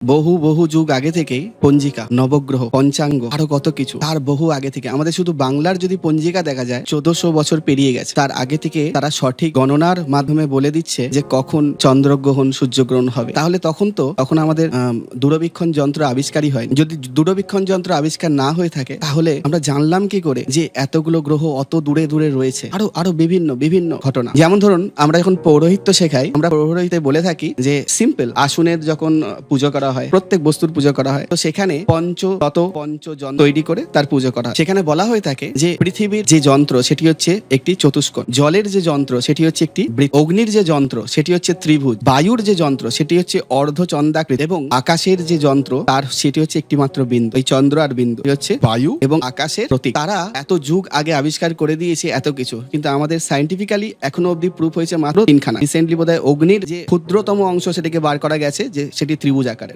বহু বহু যুগ আগে থেকেই পঞ্জিকা, নবগ্রহ, পঞ্চাঙ্গ, আরও কত কিছু তার বহু আগে থেকে। আমাদের শুধু বাংলার যদি পঞ্জিকা দেখা যায়, চোদ্দশো বছর পেরিয়ে গেছে। তার আগে থেকে তারা সঠিক গণনার মাধ্যমে বলে দিচ্ছে যে কখন চন্দ্রগ্রহণ, সূর্যগ্রহণ হবে। তাহলে তখন তো, তখন আমাদের দূরবীক্ষণ যন্ত্র আবিষ্কারই হয় যদি দূরবীক্ষণ যন্ত্র আবিষ্কার না হয়ে থাকে, তাহলে আমরা জানলাম কি করে যে এতগুলো গ্রহ অত দূরে দূরে রয়েছে। আরও আরও বিভিন্ন বিভিন্ন ঘটনা। যেমন ধরুন, আমরা এখন পৌরোহিত্য শেখাই। আমরা পৌরোহিতে বলে থাকি যে সিম্পল আসনের যখন পুজো করা হয়, প্রত্যেক বস্তুর পুজো করা হয়। তো সেখানে পঞ্চ তত পঞ্চ তৈরি করে তার পুজো করা সেখানে বলা হয়ে থাকে যে পৃথিবীর যে যন্ত্র, সেটি হচ্ছে একটি চতুষ্কোণ। জলের যে যন্ত্র, সেটি হচ্ছে একটি অগ্নির যে যন্ত্র, সেটি হচ্ছে ত্রিভুজ। বায়ুর যে যন্ত্র, সেটি হচ্ছে অর্ধ অর্ধচন্দ্রাকৃতি এবং আকাশের যে যন্ত্র, তার সেটি হচ্ছে একটি মাত্র বিন্দু। এই চন্দ্র আর বিন্দু হচ্ছে বায়ু এবং আকাশের প্রতীক। তারা এত যুগ আগে আবিষ্কার করে দিয়েছে এত কিছু, কিন্তু আমাদের সাইন্টিফিক্যালি এখনও অব্দি প্রুফ হয়েছে মাত্র তিনখানা। রিসেন্টলি বোধহয় অগ্নির যে ক্ষুদ্রতম অংশ, সেটাকে বার করা গেছে যে সেটি ত্রিভুজ আকারের।